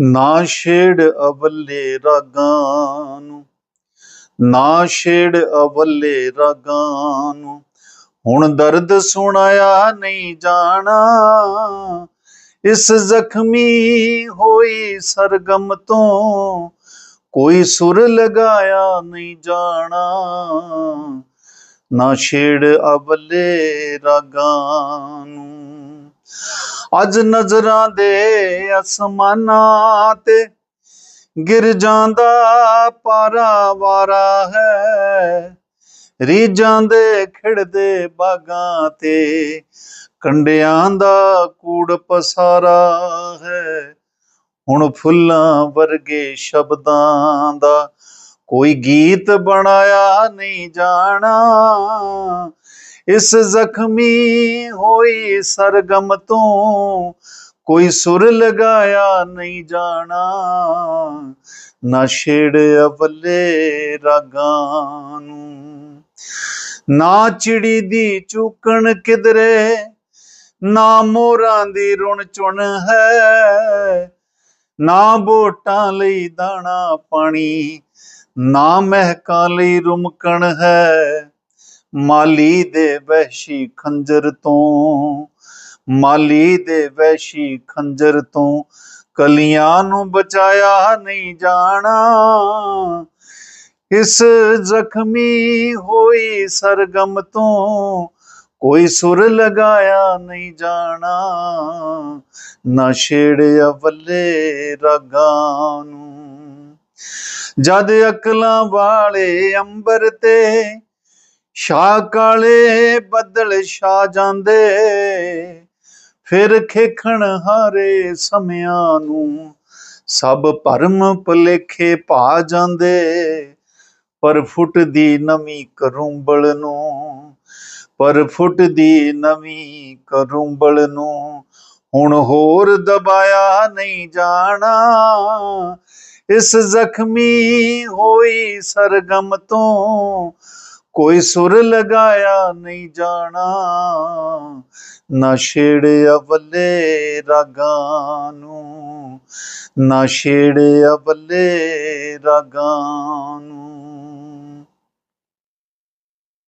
ਨਾ ਛੇੜ ਅਵੱਲੇ ਰਾਗਾਂ ਨੂੰ, ਨਾ ਛੇੜ ਅਵੱਲੇ ਰਾਗਾਂ ਨੂੰ। ਹੁਣ ਦਰਦ ਸੁਣਾਇਆ ਨਹੀਂ ਜਾਣਾ, ਇਸ ਜ਼ਖਮੀ ਹੋਈ ਸਰਗਮ ਤੋਂ ਕੋਈ ਸੁਰ ਲਗਾਇਆ ਨਹੀਂ ਜਾਣਾ। ਨਾ ਛੇੜ ਅਵੱਲੇ ਰਾਗਾਂ ਨੂੰ ਅੱਜ ਨਜ਼ਰਾਂ ਦੇ ਅਸਮਾਨਾਂ ਤੇ ਗਿਰ ਜਾਂਦਾ ਪਾਰਾ ਵਾਰਾ ਹੈ। ਰੀਜਾਂ ਦੇ ਖਿੜਦੇ ਬਾਗਾਂ ਤੇ ਕੰਡਿਆਂ ਦਾ ਕੂੜ ਪਸਾਰਾ ਹੈ। ਹੁਣ ਫੁੱਲਾਂ ਵਰਗੇ ਸ਼ਬਦਾਂ ਦਾ ਕੋਈ ਗੀਤ ਬਣਾਇਆ ਨਹੀਂ ਜਾਣਾ। ਇਸ ਜ਼ਖਮੀ ਹੋਈ ਸਰਗਮ ਤੋਂ ਕੋਈ ਸੁਰ ਲਗਾਇਆ ਨਹੀਂ ਜਾਣਾ, ਨਾ ਛੇੜ ਅਵਲੇ ਰਾਗਾਂ ਨੂੰ। ਨਾ ਚਿੜੀ ਦੀ ਚੁਕਣ ਕਿਧਰੇ, ਨਾ ਮੋਰਾਂ ਦੀ ਰੁਣ ਚੁਣ ਹੈ, ਨਾ ਬੋਟਾਂ ਲਈ ਦਾਣਾ ਪਾਣੀ, ਨਾ ਮਹਿਕਾਂ ਲਈ ਰੁਮਕਣ ਹੈ। ਮਾਲੀ ਦੇ ਵਹਿਸ਼ੀ ਖੰਜਰ ਤੋਂ, ਮਾਲੀ ਦੇ ਵਹਿਸ਼ੀ ਖੰਜਰ ਤੋਂ ਕਲੀਆਂ ਨੂੰ ਬਚਾਇਆ ਨਹੀਂ ਜਾਣਾ। ਇਸ ਜ਼ਖਮੀ ਹੋਈ ਸਰਗਮ ਤੋਂ ਕੋਈ ਸੁਰ ਲਗਾਇਆ ਨਹੀਂ ਜਾਣਾ। ਨਾ ਛੇੜਿਆ ਵੱਲੇ ਰਾਗਾਂ ਨੂੰ। ਜਦ ਅਕਲਾਂ ਵਾਲੇ ਅੰਬਰ ਤੇ ਸ਼ਾ ਕਾਲੇ ਬੱਦਲ ਛਾ ਜਾਂਦੇ। ਫਿਰ ਖੇਖਣ ਹਾਰੇ ਸਮਿਆਂ ਨੂੰ ਸਭ ਭਰਮ ਭੁਲੇਖੇ ਭਾ ਜਾਂਦੇ। ਪਰ ਫੁੱਟਦੀ ਨਵੀਂ ਕਰੁੰਬਲ ਨੂੰ, ਪਰ ਫੁੱਟਦੀ ਨਵੀਂ ਕਰੂੰਬਲ ਨੂੰ, ਹੁਣ ਹੋਰ ਦਬਾਇਆ ਨਹੀਂ ਜਾਣਾ। ਇਸ ਜ਼ਖਮੀ ਹੋਈ ਸਰਗਮ ਤੋਂ ਕੋਈ ਸੁਰ ਲਗਾਇਆ ਨਹੀਂ ਜਾਣਾ, ਨਾ ਛੇੜਿਆ ਵੱਲੇ ਰਾਗਾਂ ਨੂੰ, ਨਾ ਛੇੜਿਆ ਵੱਲੇ ਰਾਗਾਂ ਨੂੰ।